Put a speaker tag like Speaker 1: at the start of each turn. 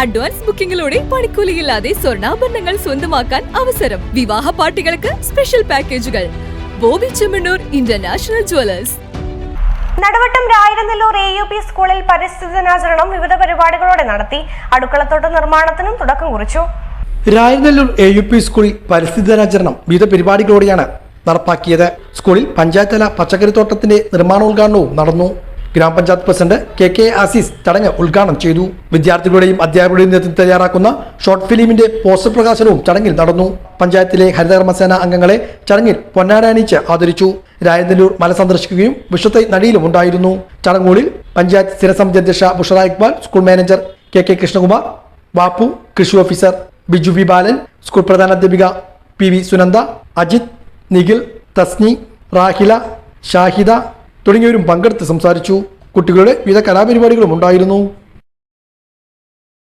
Speaker 1: Advance ബുക്കിംഗിലൂടെ പണിക്കൂലിയില്ലാതെ സ്വർണാഭരണങ്ങൾ സ്വന്തമാക്കാൻ അവസരം. വിവാഹ പാർട്ടികൾക്ക് സ്പെഷ്യൽ പാക്കേജുകൾ. Boby Chemmanur international jewellers
Speaker 2: Nadavattam Rayiranellur A U P സ്കൂളിൽ പരിസ്ഥിതി ദിനാചരണം വിവിധ പരിപാടികളോടെ നടത്തി. അടുക്കളത്തോട്ട നിർമ്മാണത്തിനും തുടക്കം കുറിച്ചു.
Speaker 3: രായനല്ലൂർ എ യു പി സ്കൂളിൽ പരിസ്ഥിതി ദിനാചരണം വിവിധ പരിപാടികളോടെയാണ് നടപ്പാക്കിയത്. സ്കൂളിൽ പഞ്ചായത്തല പച്ചക്കറിത്തോട്ടത്തിന്റെ നിർമ്മാണോദ്ഘാടനവും നടന്നു. ഗ്രാമപഞ്ചായത്ത് പ്രസിഡന്റ് കെ കെ ആസിസ് ചടങ്ങ് ഉദ്ഘാടനം ചെയ്തു. വിദ്യാർത്ഥികളുടെയും അധ്യാപകരുടെയും നേതൃത്വം തയ്യാറാക്കുന്ന ഷോർട്ട് ഫിലിമിന്റെ പോസ്റ്റർ പ്രകാശനവും ചടങ്ങിൽ നടന്നു. പഞ്ചായത്തിലെ ഹരിതകർമ്മസേന അംഗങ്ങളെ ചടങ്ങിൽ പൊന്നാരാനിച്ച് ആദരിച്ചു. രായനല്ലൂർ മല സന്ദർശിക്കുകയും വിഷത്തെ നടിയിലും ഉണ്ടായിരുന്നു. ചടങ്ങുകളിൽ പഞ്ചായത്ത് സ്ഥിരസമിതി അധ്യക്ഷ Bushra Iqbal school manager K K Krishnakumar Bappu കൃഷി officer Biju V Balan school പ്രധാനാധ്യാപിക P V Sunanda Ajith Nikhil Tasni Rahila Shahida തുടങ്ങിയവരും പങ്കെടുത്ത് സംസാരിച്ചു. കുട്ടികളുടെ വിവിധ കലാപരിപാടികളും ഉണ്ടായിരുന്നു.